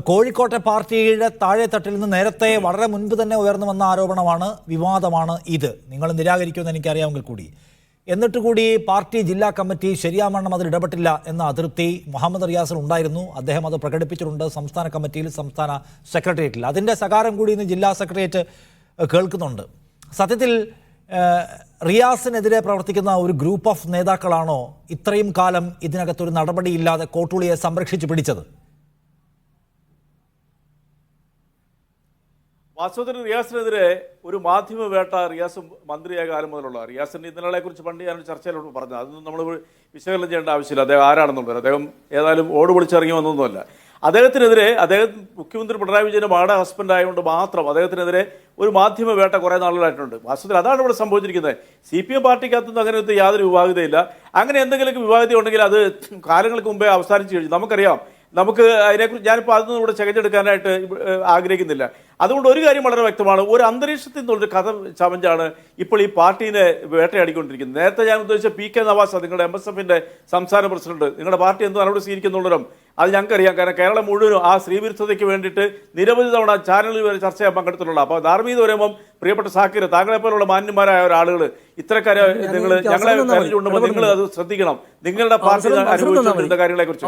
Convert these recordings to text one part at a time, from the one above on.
കോഴിക്കോട്ടെ പാർട്ടിയുടെ താഴെ തട്ടിൽ നിന്ന് നേരത്തെ വളരെ മുൻപ് തന്നെ ഉയർന്നു വന്ന ആരോപണമാണ് വിവാദമാണ് ഇത്. നിങ്ങൾ നിരാകരിക്കുമെന്ന് എനിക്കറിയാമെങ്കിൽ കൂടി. എന്നിട്ട് കൂടി പാർട്ടി ജില്ലാ കമ്മിറ്റി ശരിയാവണ്ണം അതിൽ ഇടപെട്ടില്ല എന്ന അതിർത്തി മുഹമ്മദ് റിയാസിൽ ഉണ്ടായിരുന്നു. അദ്ദേഹം അത് പ്രകടിപ്പിച്ചിട്ടുണ്ട് സംസ്ഥാന കമ്മിറ്റിയിൽ സംസ്ഥാന സെക്രട്ടേറിയറ്റിൽ. അതിന്റെ സകാരം കൂടി ഇന്ന് ജില്ലാ സെക്രട്ടേറിയറ്റ് കേൾക്കുന്നുണ്ട്. സത്യത്തിൽ റിയാസിനെതിരെ പ്രവർത്തിക്കുന്ന ഒരു ഗ്രൂപ്പ് ഓഫ് നേതാക്കളാണോ ഇത്രയും കാലം ഇതിനകത്തൊരു നടപടിയില്ലാതെ കോട്ടുളിയെ സംരക്ഷിച്ചു പിടിച്ചത്? വാസ്തവത്തിൽ റിയാസിനെതിരെ ഒരു മാധ്യമ വേട്ട റിയാസ് മന്ത്രിയായ കാലം മുതലുള്ള. റിയാസിന്റെ ഇന്നലെ കുറിച്ച് പണ്ട് ഞാൻ ചർച്ചയിലോട്ട് പറഞ്ഞത്. അതൊന്നും നമ്മൾ വിശകലനം ചെയ്യേണ്ട ആവശ്യമില്ല. അദ്ദേഹം ആരാണെന്നുള്ളത് അദ്ദേഹം ഏതായാലും ഓട് പൊളിച്ചിറങ്ങി വന്നൊന്നുമല്ല. അദ്ദേഹത്തിനെതിരെ അദ്ദേഹം മുഖ്യമന്ത്രി പിണറായി വിജയന്റെ മാട ഹസ്ബൻഡ് ആയതുകൊണ്ട് മാത്രം അദ്ദേഹത്തിനെതിരെ ഒരു മാധ്യമ വേട്ട കുറേ നാളുകളായിട്ടുണ്ട്. വാസ്തവത്തിൽ അതാണ് ഇവിടെ സംഭവിച്ചിരിക്കുന്നത്. സി പി എം പാർട്ടിക്കകത്തുനിന്ന് അങ്ങനത്തെ യാതൊരു വിവാഹിതയില്ല. അങ്ങനെ എന്തെങ്കിലുമൊക്കെ വിവാഹിത ഉണ്ടെങ്കിൽ അത് കാലങ്ങൾക്ക് മുമ്പേ അവസാനിച്ചു കഴിഞ്ഞു. നമുക്കറിയാം നമുക്ക് അതിനെക്കുറിച്ച് ഞാനിപ്പോൾ അതൊന്നും ഇവിടെ ചകഞ്ഞെടുക്കാനായിട്ട് ആഗ്രഹിക്കുന്നില്ല. അതുകൊണ്ട് ഒരു കാര്യം വളരെ വ്യക്തമാണ്. ഒരു അന്തരീക്ഷത്തിൽ നിന്നുള്ളൊരു കഥ ചമഞ്ചാണ് ഇപ്പോൾ ഈ പാർട്ടീനെ വേട്ടയാടിക്കൊണ്ടിരിക്കുന്നത്. നേരത്തെ ഞാൻ ഉദ്ദേശിച്ച പി കെ നവാസ് നിങ്ങളുടെ എം എസ് എഫിന്റെ സംസ്ഥാന പ്രസിഡന്റ് നിങ്ങളുടെ പാർട്ടി എന്ത് നടപടി സ്വീകരിക്കുന്നുള്ളതും അത് ഞങ്ങൾക്കറിയാം. കാരണം കേരളം മുഴുവനും ആ സ്ത്രീവിരുദ്ധതയ്ക്ക് വേണ്ടിയിട്ട് നിരവധി തവണ ചാനലിൽ വരെ ചർച്ച ചെയ്യാൻ പങ്കെടുത്തിട്ടുള്ള അപ്പോൾ ധാർമ്മികത വരുമ്പം പ്രിയപ്പെട്ട സാക്കിർ താങ്കളെ പോലുള്ള മാന്യന്മാരായ ഒരാളുകൾ ഇത്രക്കാരെ നിങ്ങൾ ഞങ്ങളെ തന്നാൽ നിങ്ങൾ അത് ശ്രദ്ധിക്കണം. നിങ്ങളുടെ പാർട്ടി അനുഭവിച്ചിട്ടുണ്ട് അനുഭവിച്ചിട്ടുള്ള. കാര്യങ്ങളെ കുറിച്ച്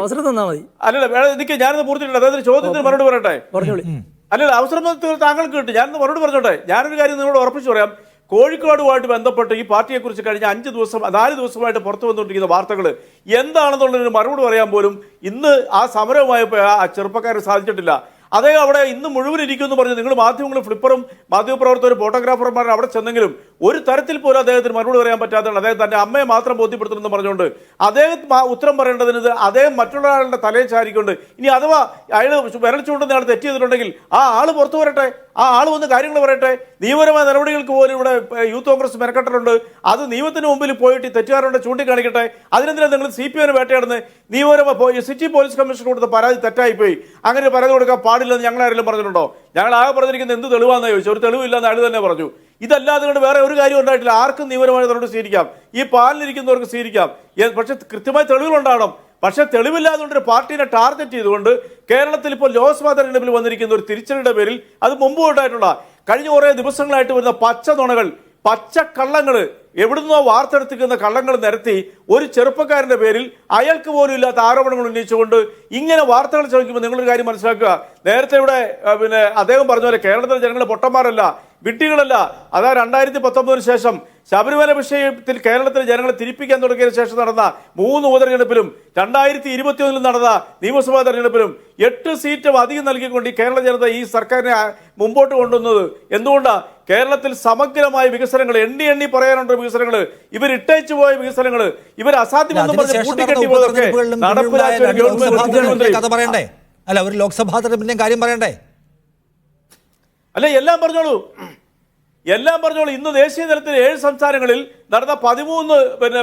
അല്ലല്ല വേണം എനിക്ക് ഞാനത് പൂർത്തിയിട്ടില്ല. അതായത് ചോദ്യത്തിന് മറുപടി പറയട്ടെ? അല്ലല്ല അവസരം താങ്കൾക്ക് കിട്ടും. ഞാനൊന്ന് മറുപടി പറഞ്ഞോട്ടെ? ഞാനൊരു കാര്യം നിങ്ങളോട് ഉറപ്പിച്ചു പറയാം. കോഴിക്കോടുമായിട്ട് ബന്ധപ്പെട്ട് ഈ പാർട്ടിയെക്കുറിച്ച് കഴിഞ്ഞ അഞ്ച് ദിവസം നാല് ദിവസമായിട്ട് പുറത്തു വന്നുകൊണ്ടിരിക്കുന്ന വാർത്തകൾ എന്താണെന്നുള്ളതിന് മറുപടി പറയാൻ പോലും ഇന്ന് ആ സമരവുമായപ്പോൾ ആ ചെറുപ്പക്കാരെ സാധിച്ചിട്ടില്ല. അതേ അവിടെ ഇന്ന് മുഴുവൻ ഇരിക്കുമെന്ന് പറഞ്ഞു നിങ്ങൾ മാധ്യമങ്ങൾ ഫ്ലിപ്പറും മാധ്യമപ്രവർത്തകരും ഫോട്ടോഗ്രാഫർമാരും അവിടെ ചെന്നെങ്കിലും ഒരു തരത്തിൽ പോലും അദ്ദേഹത്തിന് മറുപടി പറയാൻ പറ്റാത്തതാണ്. അദ്ദേഹം തന്റെ അമ്മയെ മാത്രം ബോധ്യപ്പെടുത്തണമെന്ന് പറഞ്ഞുകൊണ്ട് അദ്ദേഹം ഉത്തരം പറയേണ്ടതിന് അദ്ദേഹം മറ്റുള്ള ആളുടെ തലയിൽ ചാരിക്കൊണ്ട്. ഇനി അഥവാ അയാൾ വിരൽ ചൂണ്ടുന്ന ആൾ തെറ്റ് ചെയ്തിട്ടുണ്ടെങ്കിൽ ആ ആൾ പുറത്തു വരട്ടെ. ആ ആൾ വന്ന് കാര്യങ്ങൾ പറയട്ടെ. നിയമപരമായ നടപടികൾക്ക് പോലും ഇവിടെ യൂത്ത് കോൺഗ്രസ് മെനക്കെട്ടിട്ടുണ്ട് അത് നിയമത്തിന് മുമ്പിൽ പോയിട്ട് തെറ്റുകാരുടെ ചൂണ്ടിക്കാണിക്കട്ടെ. അതിനെതിരെ നിങ്ങൾ സി പി എമ്മിന് വേട്ടയാടുന്നത്? നിയമപരമായ സിറ്റി പോലീസ് കമ്മീഷൻ കൊടുത്ത പരാതി തെറ്റായിപ്പോയി. അങ്ങനെ പരാതി കൊടുക്കാൻ പാടില്ലെന്ന് ഞങ്ങൾ ആരെങ്കിലും പറഞ്ഞിട്ടുണ്ടോ? ഞങ്ങൾ ആകെ പറഞ്ഞിരിക്കുന്നത് എന്ത് തെളിവാന്ന് ചോദിച്ചു ഒരു തെളിവില്ലെന്ന് അയാൾ തന്നെ പറഞ്ഞു. ഇതല്ലാതെ കൊണ്ട് വേറെ ഒരു കാര്യം ഉണ്ടായിട്ടില്ല. ആർക്കും നിയമപരമായി നടപടി സ്വീകരിക്കാം. ഈ പാലിലിരിക്കുന്നവർക്ക് സ്വീകരിക്കാം. പക്ഷേ കൃത്യമായ തെളിവുകളുണ്ടാകണം. പക്ഷെ തെളിവില്ലാതുകൊണ്ട് ഒരു പാർട്ടീനെ ടാർഗറ്റ് ചെയ്തുകൊണ്ട് കേരളത്തിൽ ഇപ്പോൾ ലോക്സഭാ തെരഞ്ഞെടുപ്പിൽ വന്നിരിക്കുന്ന ഒരു തിരിച്ചടിയുടെ പേരിൽ അത് മുമ്പ് ഉണ്ടായിട്ടുള്ള കഴിഞ്ഞ കുറേ ദിവസങ്ങളായിട്ട് വരുന്ന പച്ച നുണകൾ പച്ച കള്ളങ്ങൾ എവിടുന്നോ വാർത്തെടുത്തിരിക്കുന്ന കള്ളങ്ങൾ നിരത്തി ഒരു ചെറുപ്പക്കാരന്റെ പേരിൽ അയാൾക്ക് പോലും ഇല്ലാത്ത ആരോപണങ്ങൾ ഉന്നയിച്ചുകൊണ്ട് ഇങ്ങനെ വാർത്തകൾ ചോദിക്കുമ്പോൾ നിങ്ങളൊരു കാര്യം മനസ്സിലാക്കുക. നേരത്തെ ഇവിടെ പിന്നെ അദ്ദേഹം പറഞ്ഞ പോലെ കേരളത്തിലെ ജനങ്ങൾ പൊട്ടന്മാരല്ല. വിഡ്ഢികളല്ല. അതാ രണ്ടായിരത്തി പത്തൊമ്പതിന് ശേഷം ശബരിമല വിഷയത്തിൽ കേരളത്തിലെ ജനങ്ങളെ തിരിപ്പിക്കാൻ തുടങ്ങിയതിനു ശേഷം നടന്ന മൂന്ന് ഉപതെരഞ്ഞെടുപ്പിലും രണ്ടായിരത്തി ഇരുപത്തിയൊന്നിലും നടന്ന നിയമസഭാ തെരഞ്ഞെടുപ്പിലും എട്ട് സീറ്റും അധികം നൽകിക്കൊണ്ട് ഈ കേരള ജനത ഈ സർക്കാരിനെ മുമ്പോട്ട് കൊണ്ടുവന്നത്. എന്തുകൊണ്ടാണ് കേരളത്തിൽ സമഗ്രമായ വികസനങ്ങൾ എണ്ണി എണ്ണി പറയാനുണ്ട് വികസനങ്ങൾ ഇവർ ഇട്ടയച്ചു പോയ വികസനങ്ങൾ ഇവർ അസാധ്യമെന്ന് പറഞ്ഞ് അല്ല കൂട്ടിക്കെട്ടി പോയതൊക്കെ നടപ്പിലാക്കിയ ഒരു ഗവൺമെന്റ് ലോക്സഭാ തെരഞ്ഞെടുപ്പിന്റെ മുഖ്യമന്ത്രി. അല്ല ഒരു ലോക്സഭാ തെരഞ്ഞെടുപ്പിന്റെയും കാര്യം പറയണ്ടേ? അല്ല എല്ലാം പറഞ്ഞോളൂ. എല്ലാം പറഞ്ഞോളൂ. ഇന്ന് ദേശീയ തലത്തിൽ ഏഴ് സംസ്ഥാനങ്ങളിൽ നടന്ന പതിമൂന്ന് പിന്നെ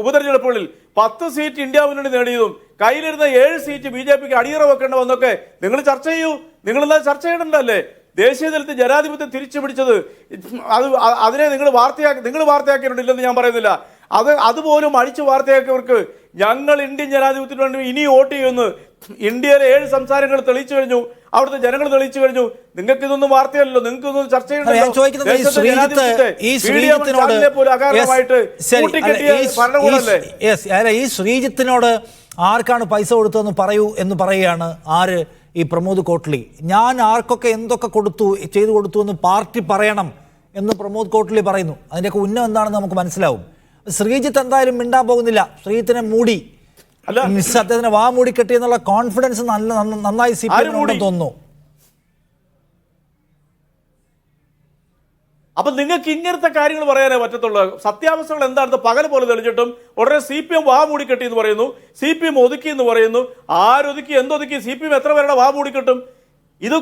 ഉപതെരഞ്ഞെടുപ്പുകളിൽ പത്ത് സീറ്റ് ഇന്ത്യ മുന്നണി നേടിയതും കയ്യിലിരുന്ന ഏഴ് സീറ്റ് ബി ജെ പിക്ക് അടിയറ വെക്കേണ്ട വന്നൊക്കെ നിങ്ങൾ ചർച്ച ചെയ്യൂ. നിങ്ങൾ എന്താ ചർച്ച ചെയ്യണ്ടല്ലേ ദേശീയ തലത്തിൽ ജനാധിപത്യം തിരിച്ചു പിടിച്ചത് അത് അതിനെ നിങ്ങൾ വാർത്തയാക്കി നിങ്ങൾ വാർത്തയാക്കിയിട്ടുണ്ടില്ലെന്ന് ഞാൻ പറയുന്നില്ല. അത് അതുപോലും അഴിച്ചു വാർത്തയാക്കിയവർക്ക് ഞങ്ങൾ ഇന്ത്യൻ ജനാധിപത്യത്തിന് വേണ്ടി ഇനി വോട്ട് ചെയ്യുമെന്ന് ഇന്ത്യയിലെ ഏഴ് സംസ്ഥാനങ്ങൾ തെളിയിച്ചു കഴിഞ്ഞു അവിടുത്തെ ജനങ്ങൾ തെളിയിച്ചു കഴിഞ്ഞു. നിങ്ങൾക്ക് ഇതൊന്നും വാർത്തയല്ലോ നിങ്ങൾക്ക് ഇതൊന്നും ചർച്ച ഈ ശ്രീജിത്തിനോട് ആർക്കാണ് പൈസ കൊടുത്തതെന്ന് പറയൂ എന്ന് പറയുകയാണ് ആര് ഈ പ്രമോദ് കോട്ട്ലി. ഞാൻ ആർക്കൊക്കെ എന്തൊക്കെ കൊടുത്തു ചെയ്തു കൊടുത്തു എന്ന് പാർട്ടി പറയണം എന്ന് പ്രമോദ് കോട്ട്ലി പറയുന്നു. അതിന്റെയൊക്കെ ഉന്നം എന്താണെന്ന് നമുക്ക് മനസ്സിലാവും. ശ്രീജിത്ത് എന്തായാലും മിണ്ടാൻ പോകുന്നില്ല. ശ്രീജിത്തിനെ മൂടി. അല്ല. മിസ് അദ്ദേഹത്തിന് വാ മൂടി കെട്ടി എന്നുള്ള കോൺഫിഡൻസ് നല്ല നന്നായി സി പി തോന്നുന്നു. അപ്പൊ നിങ്ങൾക്ക് ഇങ്ങനത്തെ കാര്യങ്ങൾ പറയാനേ പറ്റത്തുള്ളൂ. സത്യാവസ്ഥകൾ എന്താണെന്ന് പകൽ പോലെ തെളിഞ്ഞിട്ടും ഉടനെ സി പി എം വാ മൂടിക്കെട്ടി എന്ന് പറയുന്നു. സി പി എം ഒതുക്കി എന്ന് പറയുന്നു. ആരൊതുക്കി എന്തൊതുക്കി സി പി എം എത്ര പേരുടെ വാ മൂടിക്കെട്ടും? ഇത്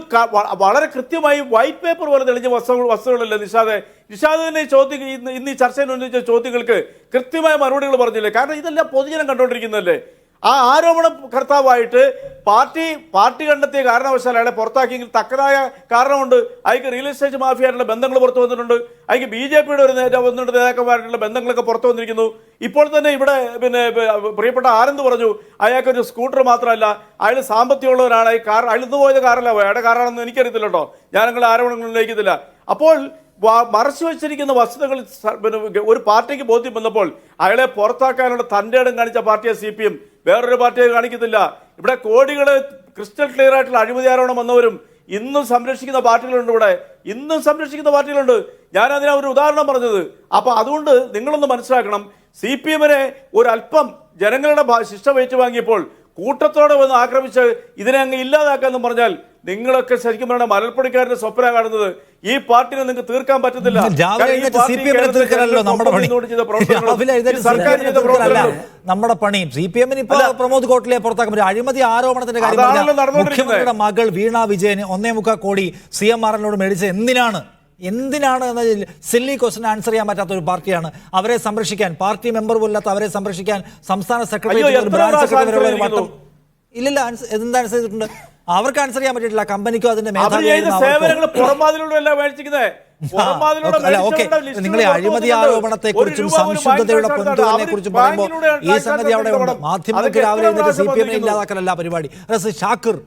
വളരെ കൃത്യമായി വൈറ്റ് പേപ്പർ പോലെ തെളിഞ്ഞ വസ്തുക്കൾ വസ്തുക്കളല്ലേ? നിഷാദെ നിഷാദ് തന്നെ ചോദ്യം ഇന്ന് ഈ ചർച്ചയിൽ ഉന്നയിച്ച ചോദ്യങ്ങൾക്ക് കൃത്യമായ മറുപടികൾ പറഞ്ഞില്ലേ? കാരണം ഇതെല്ലാം പൊതുജനം കണ്ടുകൊണ്ടിരിക്കുന്നതല്ലേ? ആ ആരോപണ കർത്താവായിട്ട് പാർട്ടി പാർട്ടി കണ്ടെത്തിയ കാരണവശാൽ അയാളെ പുറത്താക്കിയെങ്കിൽ തക്കതായ കാരണമുണ്ട്. അയാൾക്ക് റിയൽ എസ്റ്റേറ്റ് മാഫിയായിട്ടുള്ള ബന്ധങ്ങൾ പുറത്തു വന്നിട്ടുണ്ട്. അയാൾക്ക് ബി ജെ പിയുടെ ഒരു നേതാവ് വന്നിട്ട് നേതാക്കന്മാരായിട്ടുള്ള ബന്ധങ്ങളൊക്കെ പുറത്തു വന്നിരിക്കുന്നു. ഇപ്പോൾ തന്നെ ഇവിടെ പിന്നെ പ്രിയപ്പെട്ട ആരെന്ന് പറഞ്ഞു. അയാൾക്കൊരു സ്കൂട്ടർ മാത്രമല്ല. അയാൾ സാമ്പത്തികമുള്ളവരാണ് ഈ കാർ അയാൾ ഇന്ന് പോയത് കാറല്ല. അയാളുടെ കാറാണെന്ന് എനിക്കറിയത്തില്ല കേട്ടോ ഞാൻ നിങ്ങൾ അപ്പോൾ മറച്ചു വെച്ചിരിക്കുന്ന വസ്തുതകൾ ഒരു പാർട്ടിക്ക് ബോധ്യം വന്നപ്പോൾ അയാളെ പുറത്താക്കാനുള്ള തന്റെ ഇടം കാണിച്ച പാർട്ടിയെ സി പി എം. വേറൊരു പാർട്ടിയെ കാണിക്കത്തില്ല ഇവിടെ കോടികൾ ക്രിസ്റ്റൽ ക്ലിയർ ആയിട്ടുള്ള അഴിമതി ആരോപണം വന്നവരും ഇന്നും സംരക്ഷിക്കുന്ന പാർട്ടികളുണ്ട് ഇവിടെ. ഇന്നും സംരക്ഷിക്കുന്ന പാർട്ടികളുണ്ട്. ഞാൻ അതിനാ ഒരു ഉദാഹരണം പറഞ്ഞത്. അപ്പൊ അതുകൊണ്ട് നിങ്ങളൊന്ന് മനസ്സിലാക്കണം. സി പി എമ്മിനെ ഒരല്പം ജനങ്ങളുടെ ശിക്ഷ വഹിച്ചു വാങ്ങിയപ്പോൾ കൂട്ടത്തോടെ വന്ന് ആക്രമിച്ച് ഇതിനെ അങ്ങ് ഇല്ലാതാക്കാന്ന് പറഞ്ഞാൽ നിങ്ങളൊക്കെ ശരിക്കും പറഞ്ഞ മലൽപ്പൊടിക്കാരന്റെ സ്വപ്ന കാണുന്നത്. ഈ പാർട്ടിനെ നിങ്ങൾക്ക് തീർക്കാൻ പറ്റത്തില്ല. പണി. സർക്കാർ ചെയ്ത നമ്മുടെ പണിയും സി പി എമ്മിന് ഇപ്പൊ പ്രമോദ് കോട്ടിലെ പുറത്താക്കാൻ പറ്റും. അഴിമതി ആരോപണത്തിന്റെ കാര്യം മുഖ്യമന്ത്രിയുടെ മകൾ വീണ വിജയന് ഒന്നേ മുക്കാൽ കോടി സി എം ആർ മേടിച്ചത് എന്തിനാണ്? എന്തിനാണ് എന്ന സില്ലി ക്വസ്റ്റൻ ആൻസർ ചെയ്യാൻ പറ്റാത്ത ഒരു പാർട്ടിയാണ്. അവരെ സംരക്ഷിക്കാൻ പാർട്ടി മെമ്പർ പോലല്ലാത്ത അവരെ സംരക്ഷിക്കാൻ സംസ്ഥാന സെക്രട്ടറി ഇല്ലില്ല എന്താ ആൻസർ ചെയ്തിട്ടുണ്ട്? അവർക്ക് ആൻസർ ചെയ്യാൻ പറ്റില്ല കമ്പനിക്കോ അതിന്റെ പുറത്ത് അഴിമതി. ആരോപണത്തെ കുറിച്ചും സംശുദ്ധതയുടെ ബാങ്ക് കുറിച്ചും പറയുമ്പോൾ ഈ സംഗതി അവിടെ ഉണ്ട്. മാധ്യമങ്ങൾക്ക് രാവിലെ സി പി എമ്മിനെ ഇല്ലാതാക്കലല്ല പരിപാടി. ഷാക്കിർ.